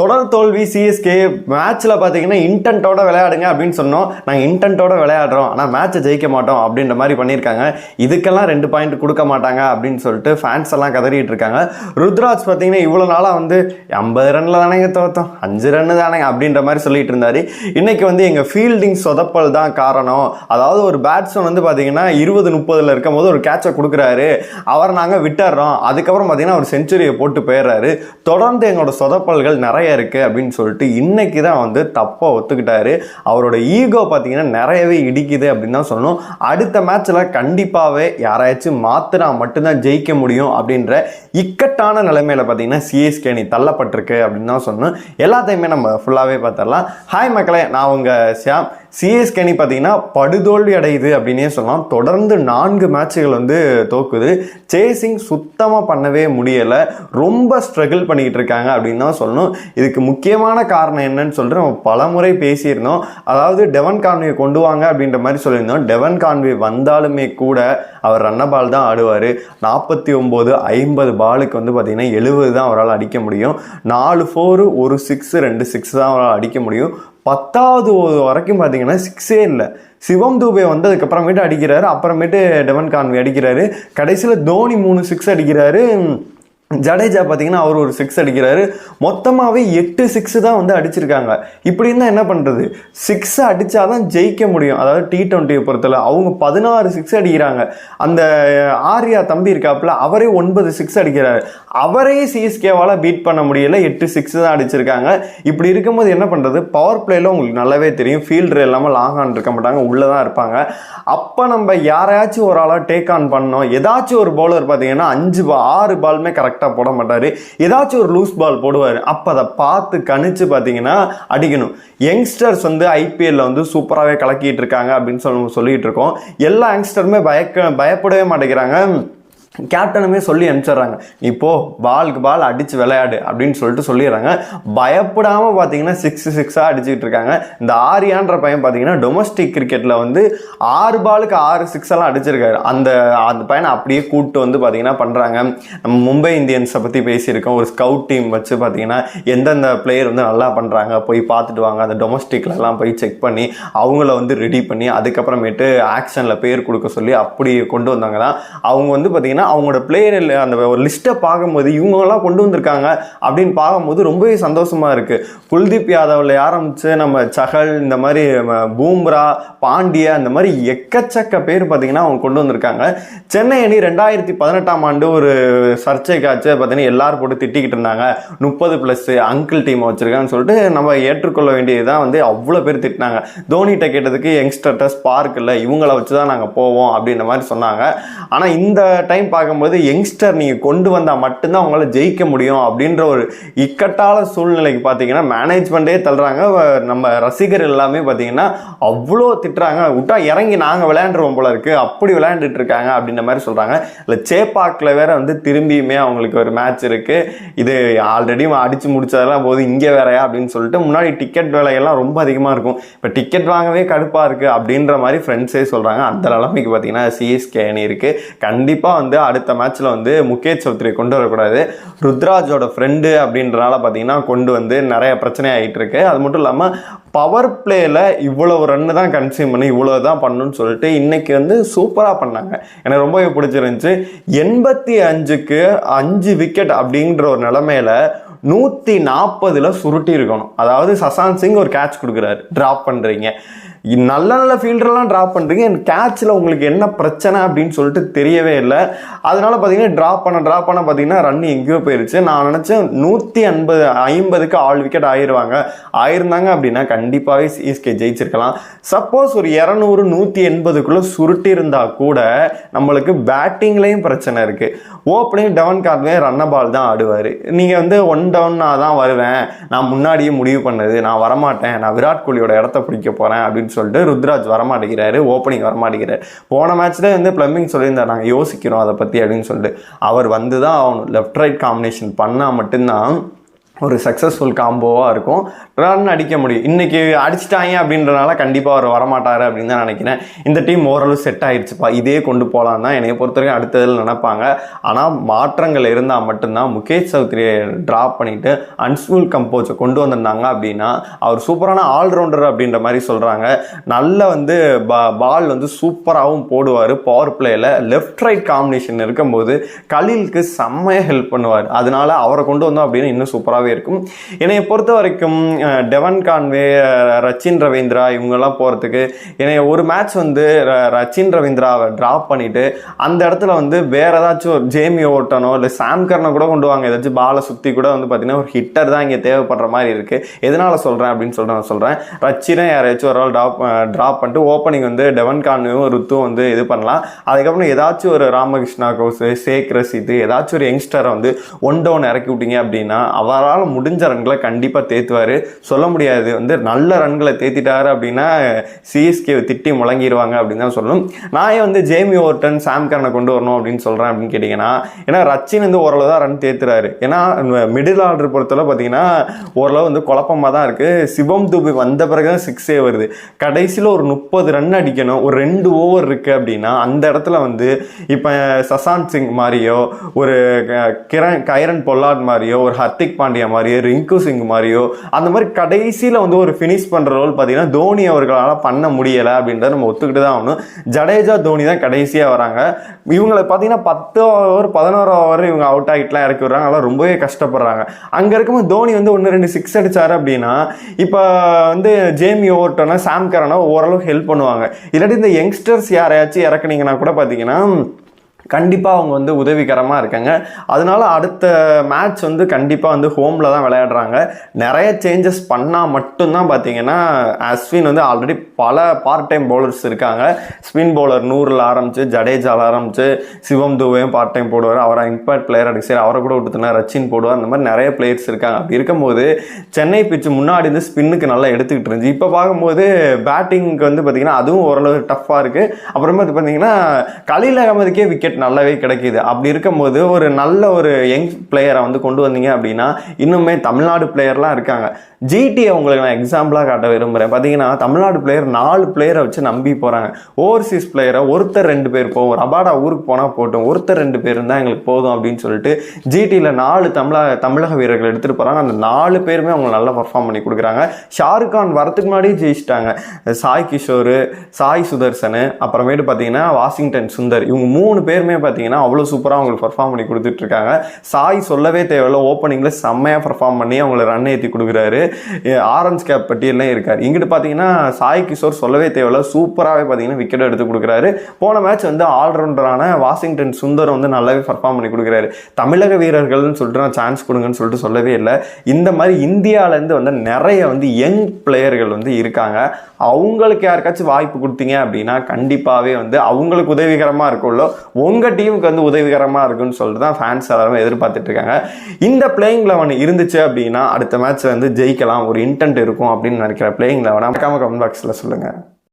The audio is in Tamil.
தொடர் தோல்வி சிஎஸ்கே மேட்ச்சில் பார்த்தீங்கன்னா இன்டென்ட்டோட விளையாடுங்க அப்படின்னு சொன்னோம். நாங்கள் இன்டென்ட்டோட விளையாடுறோம். ஆனால் மேட்ச்சை ஜெயிக்க மாட்டோம் அப்படின்ற மாதிரி பண்ணியிருக்காங்க. இதுக்கெல்லாம் ரெண்டு பாயிண்ட் கொடுக்க மாட்டாங்க அப்படின்னு சொல்லிட்டு ஃபேன்ஸ் எல்லாம் கதறிட்டு இருக்காங்க. ருத்ராஜ் பார்த்தீங்கன்னா இவ்வளோ நாளாக வந்து ஐம்பது ரனில் தானேங்க தோத்தோம். அஞ்சு ரன்னு தானேங்க அப்படின்ற மாதிரி சொல்லிட்டு இருந்தார். இன்றைக்கி வந்து எங்கள் ஃபீல்டிங் சொதப்பல் தான் காரணம். அதாவது ஒரு பேட்ஸ்மேன் வந்து பார்த்தீங்கன்னா இருபது முப்பதில் இருக்கும் போது ஒரு கேட்சை கொடுக்குறாரு. அவரை நாங்கள் விட்டுறோம். அதுக்கப்புறம் பார்த்தீங்கன்னா ஒரு செஞ்சுரியை போட்டு போயிடுறாரு. தொடர்ந்து எங்களோட சொதப்பல்கள் நிறைய இருக்கு அப்படின்னு சொல்லிட்டு இன்னைக்கு தான் வந்து தப்பாக ஒத்துக்கிட்டாரு. அவரோட ஈகோ பார்த்தீங்கன்னா நிறையவே இடிக்குது அப்படின்னு தான் சொல்லணும். அடுத்த மேட்ச்சில் கண்டிப்பாகவே யாராச்சும் மாத்தினா மட்டும்தான் ஜெயிக்க முடியும் அப்படின்ற இக்கட்டான நிலைமையில் பார்த்தீங்கன்னா சிஎஸ்கே அணி தள்ளப்பட்டிருக்கு அப்படின்னு தான் சொன்னோம் எல்லாத்தையுமே நம்ம ஃபுல்லாகவே பார்த்துடலாம். ஹாய் மக்களே நான் உங்கள் ஷியாம். சிஎஸ்கே அணி பார்த்தீங்கன்னா படுதோல்வி அடையுது அப்படின்னே சொல்லலாம். தொடர்ந்து நான்கு மேட்சுகள் வந்து தோக்குது. சேசிங் சுத்தமாக பண்ணவே முடியலை. ரொம்ப ஸ்ட்ரகிள் பண்ணிக்கிட்டு இருக்காங்க அப்படின்னு தான் சொல்லணும். இதுக்கு முக்கியமான காரணம் என்னன்னு சொல்லிட்டு நம்ம பலமுறை பேசியிருந்தோம். அதாவது டெவன் கான்வே கொண்டு வாங்க அப்படின்ற மாதிரி சொல்லியிருந்தோம். டெவன் கான்வே வந்தாலுமே கூட அவர் ரன்ன பால் தான் ஆடுவார். நாற்பத்தி ஒம்பது ஐம்பது பாலுக்கு வந்து பார்த்திங்கன்னா எழுபது தான் அவரால் அடிக்க முடியும். நாலு ஃபோரு ஒரு சிக்ஸ் ரெண்டு சிக்ஸ் தான் அவரால் அடிக்க முடியும். பத்தாவது வரைக்கும் பார்த்தீங்கன்னா சிக்ஸே இல்லை. சிவம் தூபே வந்ததுக்கப்புறமேட்டு அடிக்கிறாரு. அப்புறமேட்டு டெவன் கான்வி அடிக்கிறாரு. கடைசியில் தோனி மூணு சிக்ஸ் அடிக்கிறாரு. ஜடேஜா பார்த்தீங்கன்னா அவர் ஒரு சிக்ஸ் அடிக்கிறாரு. மொத்தமாகவே எட்டு சிக்ஸ் தான் வந்து அடிச்சிருக்காங்க. இப்படி இருந்தால் என்ன பண்ணுறது சிக்ஸ் அடித்தா தான் ஜெயிக்க முடியும். அதாவது டி ட்வெண்ட்டியை பொறுத்தல அவங்க பதினாறு சிக்ஸ் அடிக்கிறாங்க. அந்த ஆர்யா தம்பி இருக்காப்புல அவரே ஒன்பது சிக்ஸ் அடிக்கிறாரு. அவரே சிஎஸ்கேவால் பீட் பண்ண முடியல. எட்டு சிக்ஸ் தான் அடிச்சிருக்காங்க. இப்படி இருக்கும்போது என்ன பண்ணுறது பவர் பிளேயில் உங்களுக்கு நல்லாவே தெரியும். ஃபீல்டர் இல்லாமல் லாங் ஆன் இருக்க மாட்டாங்க. உள்ளே தான் இருப்பாங்க. அப்போ நம்ம யாரையாச்சும் ஒரு ஆளாக டேக் ஆன் பண்ணோம் ஏதாச்சும் ஒரு பவுலர் பார்த்தீங்கன்னா அஞ்சு ball, ஆறு பாலுமே கரெக்டாக போட மாட்டார். ஏதாச்சும் ஒரு லூஸ் பால் போடுவார். அப்போ அதை பார்த்து கணிச்சு பார்த்தீங்கன்னா அடிக்கணும். யங்ஸ்டர்ஸ் வந்து ஐபிஎல்ல வந்து சூப்பராகவே கலக்கிட்டு இருக்காங்க அப்படின்னு சொல்லி சொல்லிட்டு இருக்கோம். எல்லா யங்ஸ்டருமே பயக்க பயப்படவே மாட்டேங்கிறாங்க. கேப்டனுமே சொல்லி அனுப்பிச்சிடுறாங்க. நீ போ பாலுக்கு பால் அடித்து விளையாடு அப்படின்னு சொல்லிட்டு சொல்லிடுறாங்க. பயப்படாமல் பார்த்தீங்கன்னா சிக்ஸ் சிக்ஸாக அடிச்சுக்கிட்டு இருக்காங்க. இந்த ஆரியான்ற பையன் பார்த்தீங்கன்னா டொமஸ்டிக் கிரிக்கெட்டில் வந்து ஆறு பாலுக்கு ஆறு சிக்ஸ் எல்லாம் அடிச்சிருக்காரு. அந்த அந்த பையனை அப்படியே கூப்பிட்டு வந்து பார்த்தீங்கன்னா பண்ணுறாங்க நம்ம மும்பை இந்தியன்ஸை பற்றி பேசியிருக்கோம். ஒரு ஸ்கவுட் டீம் வச்சு பார்த்தீங்கன்னா எந்தெந்த பிளேயர் வந்து நல்லா பண்ணுறாங்க போய் பார்த்துட்டு வாங்க. அந்த டொமஸ்டிக்லலாம் போய் செக் பண்ணி அவங்கள வந்து ரெடி பண்ணி அதுக்கப்புறமேட்டு ஆக்ஷனில் பேர் கொடுக்க சொல்லி அப்படி கொண்டு வந்தாங்க தான் அவங்க வந்து பார்த்தீங்கன்னா அவங்களோட பிளேயர் அந்த ஒரு லிஸ்ட்டை பார்க்கும்போது இவங்கெல்லாம் கொண்டு வந்திருக்காங்க அப்படின்னு பார்க்கும்போது ரொம்பவே சந்தோஷமாக இருக்குது குல்தீப் யாதவ்ல ஆரம்பித்து நம்ம சஹல் இந்த மாதிரி பூம்ரா பாண்டியா அந்த மாதிரி எக்கச்சக்க பேர் பார்த்தீங்கன்னா அவங்க கொண்டு வந்திருக்காங்க. சென்னை அணி ரெண்டாயிரத்தி பதினெட்டாம் ஆண்டு ஒரு சர்ச்சைக்காச்சு பார்த்தீங்கன்னா எல்லாரும் போட்டு திட்டிக்கிட்டு இருந்தாங்க. முப்பது ப்ளஸ் அங்கிள் டீம் வச்சுருக்காங்கன்னு சொல்லிட்டு நம்ம ஏற்றுக்கொள்ள வேண்டியதுதான் வந்து அவ்வளோ பேர் திட்டினாங்க. தோனிகிட்ட கேட்டதுக்கு யங்ஸ்டர்ட்ட ஸ்பார்க் இல்லை இவங்கள வச்சு தான் நாங்கள் போவோம் அப்படின்ற மாதிரி சொன்னாங்க. ஆனால் இந்த டைம் பார்க்கும்போது யங்ஸ்டர் நீங்கள் கொண்டு வந்தால் மட்டும்தான் அவங்களால ஜெயிக்க முடியும் அப்படின்ற ஒரு இக்கட்டான சூழ்நிலைக்கு பார்த்தீங்கன்னா மேனேஜ்மெண்ட்டே தள்ளுறாங்க. நம்ம ரசிகர் எல்லாமே பார்த்தீங்கன்னா அவ்வளோ திட்டுறாங்க. விட்டா இறங்கி நாங்கள் விளையாண்டுருவோம் போல இருக்குது அப்படி விளையாண்டுட்டு இருக்காங்க அப்படின்ற மாதிரி சொல்கிறாங்க இல்லை சேப்பாக்கில் வேற வந்து திரும்பியுமே அவங்களுக்கு ஒரு மேட்ச் இருக்குது இது ஆல்ரெடி அடித்து முடிச்சதெல்லாம் போது இங்கே வேறையா அப்படின்னு சொல்லிட்டு முன்னாடி டிக்கெட் விலையெல்லாம் ரொம்ப அதிகமாக இருக்கும். இப்போ டிக்கெட் வாங்கவே கடுப்பாக இருக்குது அப்படின்ற மாதிரி ஃப்ரெண்ட்ஸே சொல்கிறாங்க அந்த நிலைமைக்கு பார்த்தீங்கன்னா சிஎஸ்கே அணி இருக்குது கண்டிப்பாக வந்து அடுத்த மேட்ச்சில் வந்து முகேஷ் சௌத்ரி கொண்டு வரக்கூடாது. ருத்ராஜோட ஃப்ரெண்டு அப்படின்றனால பார்த்தீங்கன்னா கொண்டு வந்து நிறைய பிரச்சனை ஆகிட்டு இருக்கு. அது மட்டும் இல்லாமல் பவர் பிளேயில் இவ்வளோ ரன்னு தான் கன்சியூம் பண்ணி இவ்வளோ தான் பண்ணணும்னு சொல்லிட்டு இன்றைக்கி வந்து சூப்பராக பண்ணாங்க. எனக்கு ரொம்பவே பிடிச்சிருந்துச்சு. எண்பத்தி அஞ்சுக்கு அஞ்சு விக்கெட் அப்படின்ற ஒரு நிலமையில நூற்றி நாற்பதில் சுருட்டி இருக்கணும் அதாவது சசாந்த் சிங் ஒரு கேட்ச் கொடுக்குறாரு. ட்ராப் பண்ணுறீங்க நல்ல நல்ல ஃபீல்டர்லாம் ட்ராப் பண்ணுறீங்க கேட்சில் உங்களுக்கு என்ன பிரச்சனை அப்படின்னு சொல்லிட்டு தெரியவே இல்லை. அதனால் பார்த்தீங்கன்னா ட்ராப் பண்ண ட்ராப் பண்ண பார்த்தீங்கன்னா ரன் எங்கேயோ போயிருச்சு. நான் நினச்சேன் நூற்றி ஐம்பது ஐம்பதுக்கு ஆல் விக்கெட் ஆயிடுவாங்க ஆயிருந்தாங்க அப்படின்னா கண்டிப்பாகவே சிஎஸ்கே ஜெயிச்சிருக்கலாம். சப்போஸ் ஒரு இரநூறு நூற்றி எண்பதுக்குள்ளே சுருட்டி இருந்தால் கூட நம்மளுக்கு பேட்டிங்லேயும் பிரச்சனை இருக்குது ஓப்பனிங் டவுன் கார்டுவே ரன்ன பால் தான் ஆடுவார். நீங்கள் வந்து ஒன் டவுன்னாக தான் வருவேன். நான் முன்னாடியே முடிவு பண்ணது. நான் வரமாட்டேன். நான் விராட் கோலியோட இடத்த பிடிக்க போகிறேன் அப்படின்னு சொல்லிட்டு ருத்ராஜ் வரமாட்டேங்கிறாரு ஓப்பனிங் வரமாட்டேங்கிறாரு. போன மேட்ச்ல வந்து பிளம்பிங் சொல்லியிருந்தார் நாங்கள் யோசிக்கிறோம் அதை பற்றி அப்படின்னு சொல்லிட்டு. அவர் வந்து தான் ஆகணும் லெஃப்ட் ரைட் காம்பினேஷன் பண்ணால் மட்டும்தான் ஒரு சக்ஸஸ்ஃபுல் காம்போவாக இருக்கும். ரன் அடிக்க முடியும். இன்றைக்கி அடிச்சிட்டாங்க அப்படின்றனால கண்டிப்பாக அவர் வரமாட்டார் அப்படின்னு தான் நினைக்கிறேன். இந்த டீம் ஓரளவு செட் ஆகிடுச்சுப்பா இதே கொண்டு போகலாம் தான் என்னை பொறுத்த வரைக்கும் அடுத்ததில் நினைப்பாங்க. ஆனால் மாற்றங்கள் இருந்தால் மட்டும்தான் முகேஷ் சௌத்ரியை ட்ராப் பண்ணிவிட்டு அன்ஸ்கூல் கம்போஸை கொண்டு வந்திருந்தாங்க அப்படின்னா அவர் சூப்பரான ஆல்ரவுண்டர் அப்படின்ற மாதிரி சொல்கிறாங்க நல்ல வந்து பா பால் வந்து சூப்பராகவும் போடுவார். பவர் பிளேயில் லெஃப்ட் ரைட் காம்பினேஷன் இருக்கும்போது கலீலுக்கு செம்மையாக ஹெல்ப் பண்ணுவார். அதனால் அவரை கொண்டு வந்தோம் அப்படின்னா இன்னும் சூப்பராகவே இருக்கும் என்னைய பொறுத்த வரைக்கும் டெவன் கான்வே ரச்சின் ரவீந்திரா இவங்கெல்லாம் போகிறதுக்கு என்னைய ஒரு மேட்ச் வந்து ர- ரச்சின் ரவீந்திராவை ட்ராப் பண்ணிவிட்டு அந்த இடத்துல வந்து வேறு ஏதாச்சும் ஒரு ஜேமி ஓட்டனோ இல்லை சாம் கர்னை கூட கொண்டு வாங்க. ஏதாச்சும் பாலை சுற்றி கூட வந்து பார்த்தீங்கன்னா ஒரு ஹிட்டர் தான் இங்கே தேவைப்படுற மாதிரி இருக்குது எதனால் சொல்கிறேன் அப்படின்னு சொல்லிட்டு நான் சொல்கிறேன் ரச்சினை யாரையாச்சும் ஒரு ஆள் ட்ராப் ட்ராப் பண்ணிட்டு ஓப்பனிங் வந்து டெவன் கான்வேவும் ருத்துவும் வந்து இது பண்ணலாம். அதுக்கப்புறம் ஏதாச்சும் ஒரு ராமகிருஷ்ணா கோஸ் சேக் ரசித்து ஏதாச்சும் ஒரு யங்ஸ்டரை வந்து ஒன் டவுன் இறக்கி விட்டீங்க அப்படின்னா அவரால் முடிஞ்ச ரன்களை கண்டிப்பாக தேத்துவார். சொல்ல முடியாது. வந்து நல்ல ரன்களை தேத்திட்டாரு அப்படின்னா சிஎஸ்கே திட்டி முழங்கிடுவாங்க அப்படின்னு தான் சொல்லணும். நான் ஏன் வந்து ஜேமி ஓர்டன் சாம்கரனை கொண்டு வரணும் அப்படின்னு சொல்கிறேன் அப்படின்னு கேட்டிங்கன்னா ஏன்னா ரச்சின் வந்து ஓரளவு தான் ரன் தேத்துறாரு. ஏன்னா மிடில் ஆர்டர் பொறுத்தவரை பார்த்தீங்கன்னா ஓரளவு வந்து குழப்பமாக தான் இருக்குது சிவம் துபி வந்த பிறகு தான் சிக்ஸே வருது. கடைசியில் ஒரு முப்பது ரன் அடிக்கணும். ஒரு ரெண்டு ஓவர் இருக்குது அப்படின்னா அந்த இடத்துல வந்து இப்போ சசாந்த் சிங் மாதிரியோ ஒரு க- கிரண் கைரன் பொல்லாட் மாதிரியோ ஒரு ஹர்திக் பாண்டியா மாதிரியோ ரிங்கு சிங் மாதிரியோ அந்த மாதிரி கடைசியில் வந்து ஒரு ஃபினிஷ் பண்ணுற ரோல் பார்த்தீங்கன்னா தோனி அவர்களால் பண்ண முடியலை அப்படின்றத நம்ம ஒத்துக்கிட்டு தான் ஆகணும். ஜடேஜா தோனி தான் கடைசியாக வராங்க. இவங்களை பார்த்தீங்கன்னா பத்து ஓவர் பதினோரு ஓவர் இவங்க அவுட் ஆகிட்டுலாம் இறக்கி விடுறாங்க. அதெல்லாம் ரொம்பவே கஷ்டப்படுறாங்க. அங்கே இருக்கும்போது தோனி வந்து ஒன்று ரெண்டு சிக்ஸ் அடித்தார் அப்படின்னா இப்போ வந்து ஜேமி ஓவர்டோனா சாம் கரனோ ஓரளவுக்கு ஹெல்ப் பண்ணுவாங்க. இல்லாட்டி இந்த யங்ஸ்டர்ஸ் யாரையாச்சும் இறக்குனீங்கன்னா கூட பார்த்தீங்கன்னா கண்டிப்பாக அவங்க வந்து உதவிகரமாக இருக்காங்க. அதனால அடுத்த மேட்ச் வந்து கண்டிப்பாக வந்து ஹோமில் தான் விளையாடுறாங்க. நிறைய சேஞ்சஸ் பண்ணால் மட்டும்தான் பார்த்தீங்கன்னா அஸ்வின் வந்து ஆல்ரெடி பல பார்ட் டைம் பவுலர்ஸ் இருக்காங்க. ஸ்பின் பவுலர் நூறில் ஆரம்பிச்சு ஜடேஜாவில் ஆரம்பிச்சு சிவம் துவையும் பார்ட் டைம் போடுவார். அவரை இம்பாக்ட் பிளேயர் அடிச்சார் அவரை கூட விட்டுனா ரச்சின் போடுவார். அந்த மாதிரி நிறைய பிளேயர்ஸ் இருக்காங்க. அப்படி இருக்கும்போது சென்னை பிச்சு முன்னாடி வந்து ஸ்பின்னுக்கு நல்லா எடுத்துக்கிட்டு இருந்துச்சு. இப்போ பார்க்கும்போது பேட்டிங்க்கு வந்து பார்த்தீங்கன்னா அதுவும் ஓரளவு டஃப்பாக இருக்குது அப்புறமா பார்த்தீங்கன்னா கலீல் அகமதுக்கே விக்கெட் நல்லாவே கிடைக்கிது. அப்படி இருக்கும்போது ஒரு நல்ல ஒரு யங் பிளேயரை வந்து கொண்டு வந்தீங்க அப்படின்னா இன்னுமே தமிழ்நாடு பிளேயர்லாம் இருக்காங்க. ஜிடியை உங்களுக்கு நான் எக்ஸாம்பிளாக காட்ட விரும்புகிறேன் பார்த்தீங்கன்னா தமிழ்நாடு பிளேயர் நாலு பிளேயரை வச்சு நம்பி போகிறாங்க ஓவர்சீஸ் பிளேயரை ஒருத்தர் ரெண்டு பேர் போகும். ரபாடா ஊருக்கு போனால் போட்டோம். ஒருத்தர் ரெண்டு பேர் இருந்தால் எங்களுக்கு போதும் அப்படின்னு சொல்லிட்டு ஜிடியில் நாலு தமிழக தமிழக வீரர்கள் எடுத்துகிட்டு போகிறாங்க அந்த நாலு பேருமே அவங்க நல்லா பர்ஃபார்ம் பண்ணி கொடுக்குறாங்க. ஷாருக் கான் வரத்துக்கு முன்னாடியே ஜெயிச்சிட்டாங்க. சாய் கிஷோர் சாய் சுதர்சன் அப்புறமேட்டு பார்த்தீங்கன்னா வாஷிங்டன் சுந்தர். இவங்க மூணு பேருமே பார்த்தீங்கன்னா அவ்வளோ சூப்பராக அவங்களுக்கு பர்ஃபார்ம் பண்ணி கொடுத்துட்ருக்காங்க சாய் சொல்லவே தேவையில்ல ஓப்பனிங்கில் செம்மையாக பர்ஃபார்ம் பண்ணி அவங்கள ரன் ஏற்றி கொடுக்குறாரு. ஆரஞ்ச் கேப் பட்டியெல்லாம் இருக்கார். இங்கிட்டு பார்த்தீங்கன்னா சாய் கிஷோர் சொல்லவே தேவையில்ல சூப்பராகவே பார்த்தீங்கன்னா விக்கெட் எடுத்து கொடுக்குறாரு. போன மேட்ச் வந்து ஆல்ரவுண்டரான வாஷிங்டன் சுந்தர் வந்து நல்லாவே பர்ஃபார்ம் பண்ணி கொடுக்குறாரு. தமிழக வீரர்கள்னு சொல்லிட்டு நான் சான்ஸ் கொடுங்கன்னு சொல்லிட்டு சொல்லவே இல்லை. இந்த மாதிரி இந்தியாவிலேருந்து வந்து நிறைய வந்து யங் பிளேயர்கள் வந்து இருக்காங்க. அவங்களுக்கு யாருக்காச்சும் வாய்ப்பு கொடுத்தீங்க அப்படின்னா கண்டிப்பாகவே வந்து அவங்களுக்கு உதவிகரமாக இருக்கும்ல. உங்கள் டீமுக்கு வந்து உதவிகரமாக இருக்குன்னு சொல்லிட்டு தான் ஃபேன்ஸ் எல்லாருமே எதிர்பார்த்துட்டு இருக்காங்க. இந்த பிளேயிங் லெவன் இருந்துச்சு அப்படின்னா அடுத்த மேட்ச் வந்து ஜெயிக்கலாம். ஒரு இன்டென்ட் இருக்கும் அப்படின்னு நினைக்கிற பிளேயிங் லெவனாக மறக்காம கமெண்ட் பாக்ஸில் சொல்லுங்கள்